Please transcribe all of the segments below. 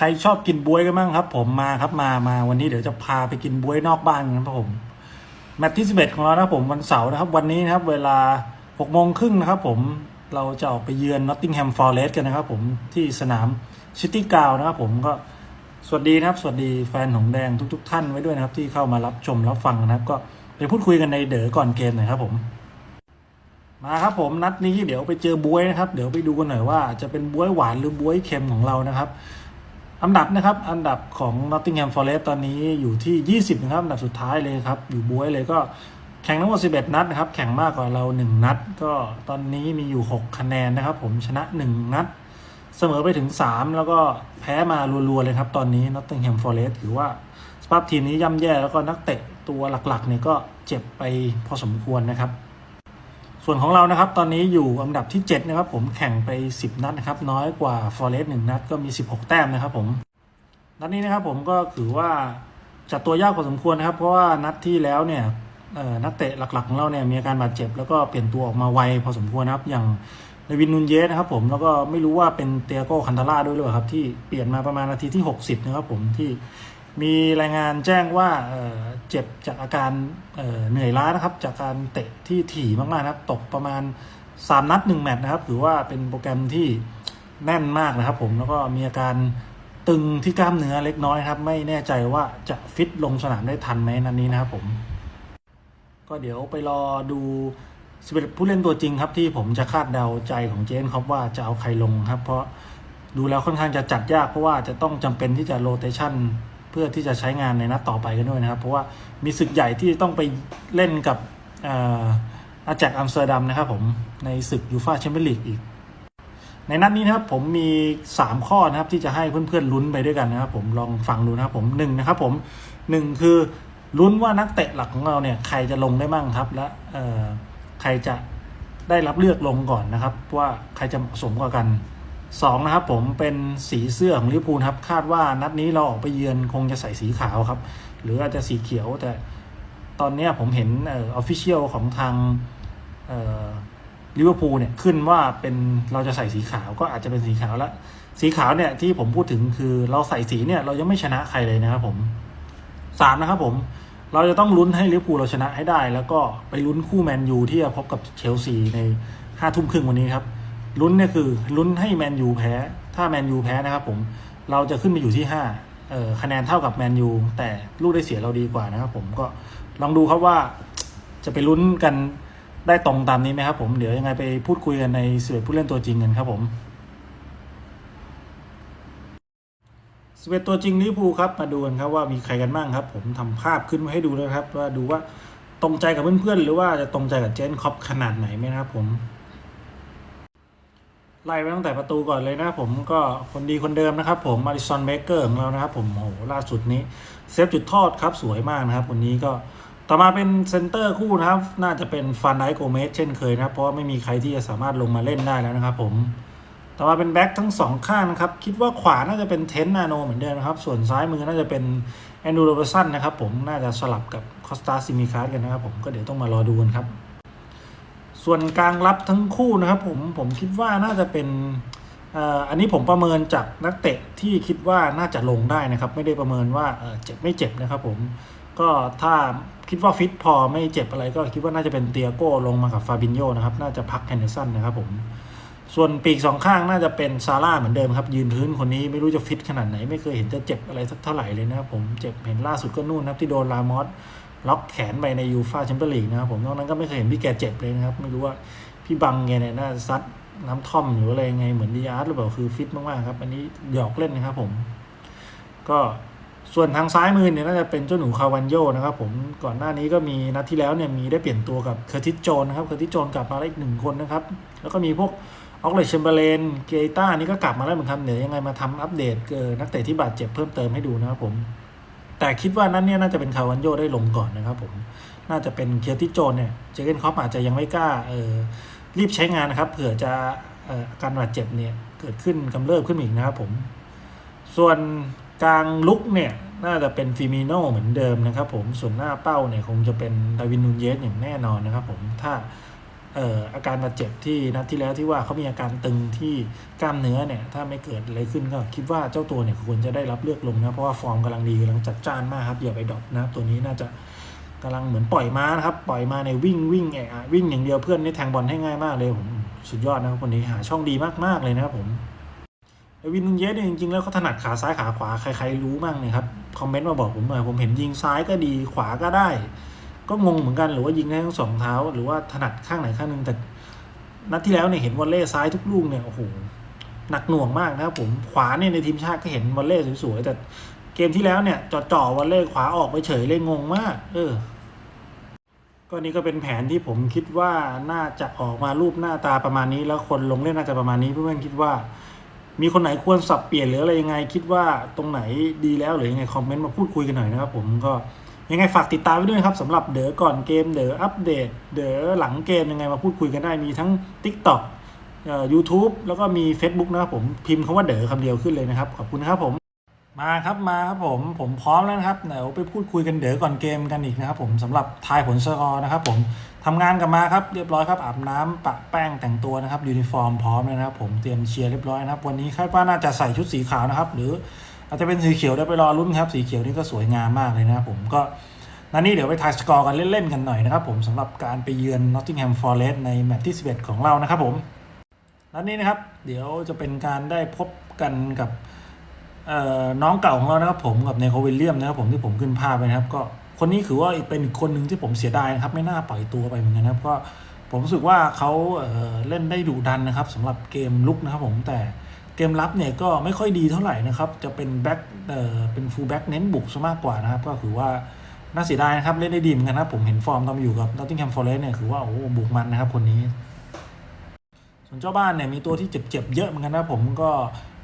ใครชอบกินบวยกันบ้างครับ ผมมาครับมามาวันนี้เดี๋ยวจะพาไปกินบวยนอกบ้านกันครับผมแมตช์ที่11ของเรานะครับผมวันเสาร์นะครับวันนี้นะครับเวลา6โมงครึ่งนะครับผมเราจะออกไปเยือนนอตติงแฮมฟอร์เรสต์กันนะครับผมที่สนามซิตี้กาวนะครับผมก็สวัสดีนะครับ สวัสดีแฟนของแดงทุกๆท่านไว้ด้วยนะครับ ที่เข้ามารับชมรับฟังนะครับ ก็ไปพูดคุยกันในเด๋อก่อนเกมหน่อยครับผมมาครับผมนัดนี้เดี๋ยวไปเจอบวยนะครับ เดี๋ยวไปดูกันหน่อยว่าจะเป็นบวยหวานหรือบวยเค็มของเรานะครับ อันดับนะครับ อันดับของ Nottingham Forest ตอนนี้อยู่ที่ 20 นะครับ อันดับสุดท้ายเลยครับ อยู่บวยเลยก็แข่งทั้งหมด 11 นัดนะครับ แข่งมากกว่าเรา 1 นัด ก็ตอนนี้มีอยู่ 6 คะแนนนะครับ ผมชนะ 1 นัด เสมอไปถึง 3 แล้วก็แพ้มารัวๆเลยครับ ตอนนี้ Nottingham Forest ถือว่าสภาพทีมนี้ย่ำแย่แล้วก็นักเตะตัวหลักๆเนี่ยก็เจ็บไปพอสมควรนะครับ ส่วนของเรานะครับตอนนี้อยู่อันดับที่ 7 นะครับ ผมแข่งไป 10 นัดนะครับ น้อยกว่า Forest 1นัดก็มี 16 แต้มนะครับผม นัดนี้นะครับผมก็ถือว่าจัดตัวยากพอสมควรนะครับ เพราะว่านัดที่แล้วเนี่ยนักเตะหลักๆของเราเนี่ยมีอาการบาดเจ็บ แล้วก็เปลี่ยนตัวออกมาไวพอสมควรนะครับ อย่างในวินนูนเยสนะครับผมแล้วก็ไม่รู้ว่าเป็นเตียโกคันตาร่าด้วยหรือเปล่าครับที่เปลี่ยนมาประมาณนาทีที่ 60 นะครับผมที่ มีรายงานแจ้งว่าเจ็บจากอาการเหนื่อยล้านะครับ จากการเตะที่ถี่มากๆนะครับ ตกประมาณ 3 นัด 1 แมตช์นะครับถือว่าเป็นโปรแกรมที่แน่นมากนะครับผมแล้วก็มีอาการตึงที่กล้ามเนื้อเล็กน้อยครับ ไม่แน่ใจว่าจะฟิตลงสนามได้ทันไหมนันนี้นะครับผม ก็เดี๋ยวไปรอดูสเปผู้เล่นตัวจริงครับที่ผมจะคาดเดาใจของเจนครับว่าจะเอาใครลงครับ เพราะดูแล้วค่อนข้างจะจัดยากเพราะว่าจะต้องจำเป็นที่จะโรเตชัน เพื่อที่จะใช้งานในนัดต่อไปกันด้วยนะครับ เพราะว่ามีศึกใหญ่ที่ต้องไปเล่นกับอาแจกอัมสเตอร์ดัมนะครับผมในศึกยูฟาแชมเปี้ยนลีกอีก ในนัดนี้นะครับผมมี 3 ข้อนะครับที่จะให้เพื่อนๆลุ้นไปด้วยกันนะครับผมลองฟังดูนะครับผมหนึ่งนะครับผมหนึ่งคือลุ้นว่านักเตะหลักของเราเนี่ยใครจะลงได้บ้างครับ และใครจะได้รับเลือกลงก่อนนะครับ ว่าใครจะเหมาะสมกว่ากัน สองนะครับผมเป็นสีเสื้อของลิเวอร์พูลครับ คาดว่านัดนี้เราออกไปเยือนคงจะใส่สีขาวครับ หรืออาจจะสีเขียว แต่ตอนนี้ผมเห็นเออฟฟิเชียลของทางลิเวอร์พูลเนี่ยขึ้นว่าเป็นเราจะใส่สีขาวก็อาจจะเป็นสีขาวล้วสีขาวเนี่ยที่ผมพูดถึงคือเราใส่สีเนี่ยเรายังไม่ชนะใครเลยนะครับผมสามนะครับผมเราจะต้องลุ้นให้ลิเวอร์พูลเราชนะให้ได้ แล้วก็ไปลุ้นคู่แมนยูที่จะพบกับเชลซีในห้าทุ่มครึ่งวันนี้ครับ ลุ้นเนี่ยคือลุ้นให้แมนยูแพ้ ถ้าแมนยูแพ้นะครับผมเราจะขึ้นไปอยู่ที่ห้าเอ่อคะแนนเท่ากับแมนยูแต่ลูกได้เสียเราดีกว่านะครับผมก็ลองดูครับว่าจะไปลุ้นกันได้ตรงตามนี้ไหมครับผมเดี๋ยวยังไงไปพูดคุยกันในสิบเอ็ดผู้เล่นตัวจริงกันครับผมสิบเอ็ดตัวจริงลิเวอร์พูลครับมาดูกันครับว่ามีใครกันบ้างครับ ผมทำภาพขึ้นมาให้ดูนะครับ ว่าดูว่าตรงใจกับเพื่อนๆหรือว่าจะตรงใจกับเจนคอปขนาดไหนไหมนะครับผม ไล่ไปตั้งแต่ประตูก่อนเลยนะผมก็คนดีคนเดิมนะครับ ผมมาริซอนเบเกอร์ของเรานะครับ ผมโหล่าสุดนี้เซฟจุดโทษครับสวยมากนะครับวันนี้ก็ต่อมาเป็นเซนเตอร์คู่นะครับ น่าจะเป็นฟานไดโกเมสเช่นเคยนะเพราะว่าไม่มีใครที่จะสามารถลงมาเล่นได้แล้วนะครับ ผมต่อมาเป็นแบ็คทั้งสองข้างนะครับ คิดว่าขวาน่าจะเป็นเทนนาโนเหมือนเดิมนะครับ ส่วนซ้ายมือน่าจะเป็นแอนดูโรเบสันนะครับ ผมน่าจะสลับกับคอสตาซิมิคาร์กันนะครับ ผมก็เดี๋ยวต้องมารอดูกันครับ ส่วนกลางรับทั้งคู่นะครับผมผมคิดว่าน่าจะเป็นอันนี้ผมประเมินจากนักเตะที่คิดว่าน่าจะลงได้นะครับ ไม่ได้ประเมินว่าเจ็บไม่เจ็บนะครับผมก็ถ้าคิดว่าฟิตพอไม่เจ็บอะไรก็คิดว่าน่าจะเป็นเตียโก้ลงมากับฟาบินโยนะครับ น่าจะพักแฮนเดอร์สันนะครับผมส่วนปีกสองข้างน่าจะเป็นซาร่าเหมือนเดิมครับ ยืนพื้นคนนี้ไม่รู้จะฟิตขนาดไหน ไม่เคยเห็นจะเจ็บอะไรสักเท่าไหร่เลยนะครับผมเจ็บเห็นล่าสุดก็นู่นนะครับที่โดนลามอส ล็อกแขนไปในยูฟาแชมเปี้ยนลีกนะครับผมนอกนั้นก็ไม่เคยเห็นพี่แกเจ็บเลยนะครับ ไม่รู้ว่าพี่บังแกเนี่ยน่าซัดน้ำท่อมหรืออะไรไงเหมือนดีอาร์ตหรือเปล่าคือฟิตมากๆครับ อันนี้หยอกเล่นนะครับผม ก็ส่วนทางซ้ายมือเนี่ยน่าจะเป็นเจ้าหนูคาวันโยนะครับผมก่อนหน้านี้ก็มีนัดที่แล้วเนี่ยมีได้เปลี่ยนตัวกับเคอร์ติสโจนนะครับเคอร์ติสโจนกลับมาแล้อีกหนึ่งคนนะครับ แล้วก็มีพวกออกเลชเชมเบเลนเกต้านี่ก็กลับมาแล้วเหมือนกันเดี๋ยวยังไงมาทำอัปเดตเกินักเตะที่บาดเจ็บเพิ่มเติมให้ดูนะครับผม แต่คิดว่านั้นเนี่ยน่าจะเป็นคาวันโยได้ลงก่อนนะครับผมน่าจะเป็นเคอร์ติโจนเนี่ยเจเกนคอปอาจจะยังไม่กล้าเออรีบใช้งานนะครับเผื่อจะอาการบาดเจ็บเนี่ยเกิดขึ้นกำเริบขึ้นอีกนะครับผม ส่วนกลางลุกเนี่ยน่าจะเป็นฟิมิโนเหมือนเดิมนะครับผมส่วนหน้าเป้าเนี่ยคงจะเป็นดาวินนูนเยสอย่างแน่นอนนะครับผมถ้า อ่ออาการบาดเจ็บที่นัดที่แล้วที่ว่าเขามีอาการตึงที่กล้ามเนื้อเนี่ยถ้าไม่เกิดอะไรขึ้นก็คิดว่าเจ้าตัวเนี่ยควรจะได้รับเลือกลงนะเพราะว่าฟอร์มกำลังดีกำลังจัดจ้านมากครับอย่าไปดรอปนะตัวนี้น่าจะกำลังเหมือนปล่อยม้านะครับปล่อยมาในวิ่งวิ่งเอะอะวิ่งอย่างเดียวเพื่อนนี่แทงบอลให้ง่ายมากเลยผมสุดยอดนะครับคนนี้หาช่องดีมากๆเลยนะครับผมเอวินนุนเยสเนี่ยจริงๆแล้วเขาถนัดขาซ้ายขาขวาใครๆรู้มั่งเนี่ยครับคอมเมนต์มาบอกผมหน่อยผมเห็นยิงซ้ายก็ดีขวาก็ได้ ก็งงเหมือนกันหรือว่ายิงได้ทั้งสองเท้า หรือว่าถนัดข้างไหนข้างหนึ่งแต่นัดที่แล้วเนี่ยเห็นวอลเล่ซ้ายทุกลูกเนี่ยโอ้โหหนักหน่วงมากนะครับผมขวาเนี่ยในทีมชาติก็เห็นวอลเล่สวยๆแต่เกมที่แล้วเนี่ยจ่อๆวอลเล่ขวาออกไปเฉยเลยงงมาก เออ ก็นี่ก็เป็นแผนที่ผมคิดว่าน่าจะออกมารูปหน้าตาประมาณนี้ แล้วคนลงเล่นน่าจะประมาณนี้เพื่อนๆคิดว่า มีคนไหนควรสับเปลี่ยนหรืออะไรยังไง คิดว่าตรงไหนดีแล้วหรือยังไงคอมเมนต์มาพูดคุยกันหน่อยนะครับผมก็ ยังไงฝากติดตามไว้ด้วยครับสำหรับเด๋อก่อนเกมเด๋ออัปเดต เด๋อหลังเกมยังไงมาพูดคุยกันได้มีทั้ง TikTok เอ่อ YouTube แล้วก็มี Facebook นะครับผมพิมพ์คำว่าเด๋อคำเดียวขึ้นเลยนะครับ ขอบคุณครับผมมาครับมาครับผมผมพร้อมแล้วนะครับเดี๋ยวไปพูดคุยกันเดี๋ยวก่อนเกมกันอีกนะครับผมสำหรับทายผลสกอร์นะครับผมทำงานกลับมาครับเรียบร้อยครับอาบน้ำปะแป้งแต่งตัวนะครับยูนิฟอร์มพร้อมเลยนะครับผมเตรียมเชียร์เรียบร้อยนะครับวันนี้คาดว่าน่าจะใส่ชุดสีขาวนะครับหรือ อาจจะเป็นสีเขียวได้ไปรอลุ้นครับ สีเขียวนี่ก็สวยงามมากเลยนะครับผมก็นั่นนี้เดี๋ยวไปทายสกอร์กันเล่นๆกันหน่อยนะครับผมสำหรับการไปเยือน Nottingham Forest ในแมตช์ที่ 11 ของเรานะครับผมนัดนี้นะครับ เดี๋ยวจะเป็นการได้พบกันกับเอ่อน้องเก่าของเรานะครับผมกับเนโควิลเลียมนะครับผมที่ผมขึ้นภาพไปนะครับ ก็คนนี้ถือว่าเป็นคนหนึ่งที่ผมเสียดายนะครับ ไม่น่าปล่อยตัวไปเหมือนกันนะครับก็ผมรู้สึกว่าเขาเเล่นได้ดุดันนะครับสำหรับเกมลุกนะครับผมแต่ เกมรับเนี่ยก็ไม่ค่อยดีเท่าไหร่นะครับ จะเป็นแบ็คเอ่อเป็นฟูลแบ็คเน้นบุกซะมากกว่านะครับ ก็คือว่าน่าเสียดายนะครับ เล่นได้ดีเหมือนกันนะผมเห็นฟอร์มตอนอยู่กับ Nottingham Forest เนี่ยคือว่าโอ้บุกมันนะครับคนนี้ ส่วนเจ้าบ้านเนี่ยมีตัวที่เจ็บๆเยอะเหมือนกันนะผมก็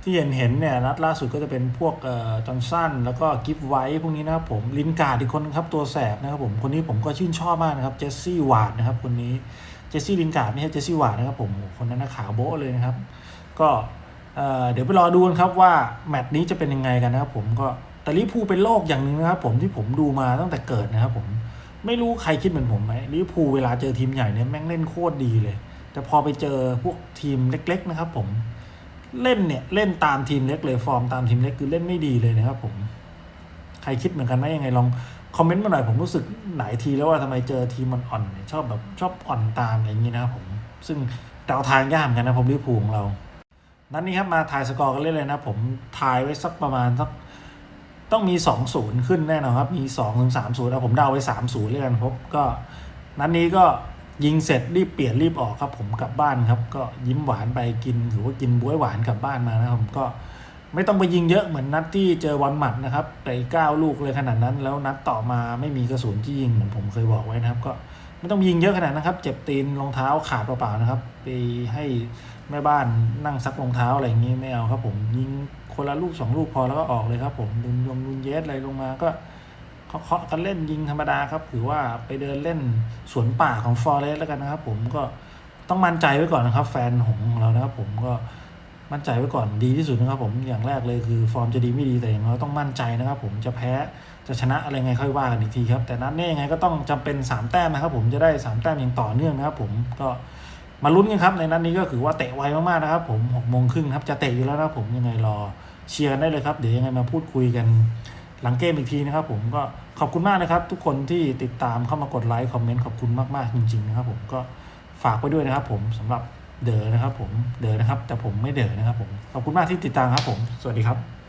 ที่เห็นเห็นเนี่ยนัดล่าสุดก็จะเป็นพวกเอ่อจอห์นสันแล้วก็กิฟไวท์พวกนี้นะครับผมลินการ์ดอีกคนครับตัวแสบนะครับผมคนนี้ผมก็ชื่นชอบมากนะครับเจสซี่วาร์ดนะครับคนนี้เจสซี่ลินการ์ดไม่ใช่เจสซี่วาร์ดนะครับผมคนนั้นนะขาวโบ๊ะเลยนะครับ ก็ เเดี๋ยวไปรอดูกันครับว่าแมตช์นี้จะเป็นยังไงกันนะครับผมก็แต่ลิพูเป็นโลกอย่างหนึ่งนะครับผมที่ผมดูมาตั้งแต่เกิดนะครับผมไม่รู้ใครคิดเหมือนผมไหมลิพูเวลาเจอทีมใหญ่เนี่ยแม่งเล่นโคตรดีเลย แต่พอไปเจอพวกทีมเล็ก ๆ นะครับ ผมเล่นเนี่ยเล่นตามทีมเล็กเลยฟอร์มตามทีมเล็กคือเล่นไม่ดีเลยนะครับผมใครคิดเหมือนกันไหมยังไงลองคอมเมนต์มาหน่อยผมรู้สึกหลายทีแล้วว่าทำไมเจอทีมมันอ่อนชอบแบบชอบอ่อนตามอะไรอย่างนี้นะครับผมซึ่งเดาทางยากเหมือนกันนะผมลิพูของเรา นัดนนี้ครับมาทายสกอร์กันเล่นเลยนะ ผมทายไว้สักประมาณสักต้องมี2อศูนย์ขึ้นแน่นอนครับ มี2อถึงสามศูนย์นะผมเดาไว้3ามศูนย์เลยกันพบก็นัดนนี้ก็ยิงเสร็จรีบเปลี่ยนรีบออกครับ ผมกลับบ้านครับ ก็ยิ้มหวานไปกินถือว่ากินบ๊วยหวานกลับบ้านมานะครับผมก็ไม่ต้องไปยิงเยอะเหมือนนัดที่เจอวันหมัดนะครับไปเก้าลูกเลยขนาดนั้น แล้วนัดต่อมาไม่มีกระสุนที่ยิงเหมือนผมเคยบอกไว้นะครับ ก็ไม่ต้องยิงเยอะขนาดนั้นครับ เจ็บตีนรองเท้าขาดเปล่าๆนะครับ ไปให้ แม่บ้านนั่งซักรองเท้าอะไรอย่างนี้ไม่เอาครับ ผมยิงคนละลูกสองลูกพอแล้วก็ออกเลยครับผมดุนยงดุนเยสอะไรลงมาก็เคาะกันเล่นยิงธรรมดาครับถือว่าไปเดินเล่นสวนป่าของฟอร์เรสแล้วกันนะครับ ผมก็ต้องมั่นใจไว้ก่อนนะครับ แฟนของเรานะครับ ผมก็มั่นใจไว้ก่อนดีที่สุดนะครับ ผมอย่างแรกเลยคือฟอร์มจะดีไม่ดีแต่อย่างน้อยต้องมั่นใจนะครับ ผมจะแพ้จะชนะอะไรไงค่อยว่ากันอีกทีครับ แต่นัดนี้ยังไงก็ต้องจำเป็น 3 แต้มนะครับ ผมจะได้ 3 แต้มอย่างต่อเนื่องนะครับ ผมก็ มาลุ้นกันครับในนัดนี้ก็คือว่าเตะไวมากๆนะครับ ผม6โมงครึ่งครับจะเตะอยู่แล้วนะผมยังไงรอเชียร์กันได้เลยครับเดี๋ยวยังไงมาพูดคุยกันหลังเกมอีกทีนะครับ ผมก็ขอบคุณมากนะครับ ทุกคนที่ติดตามเข้ามากดไลค์คอมเมนต์ขอบคุณมากๆจริงๆนะครับผมก็ฝากไว้ด้วยนะครับ ผมสำหรับเด๋อนะครับ ผมเด๋อนะครับ แต่ผมไม่เด๋อนะครับ ผมขอบคุณมากที่ติดตามครับ ผม สวัสดีครับ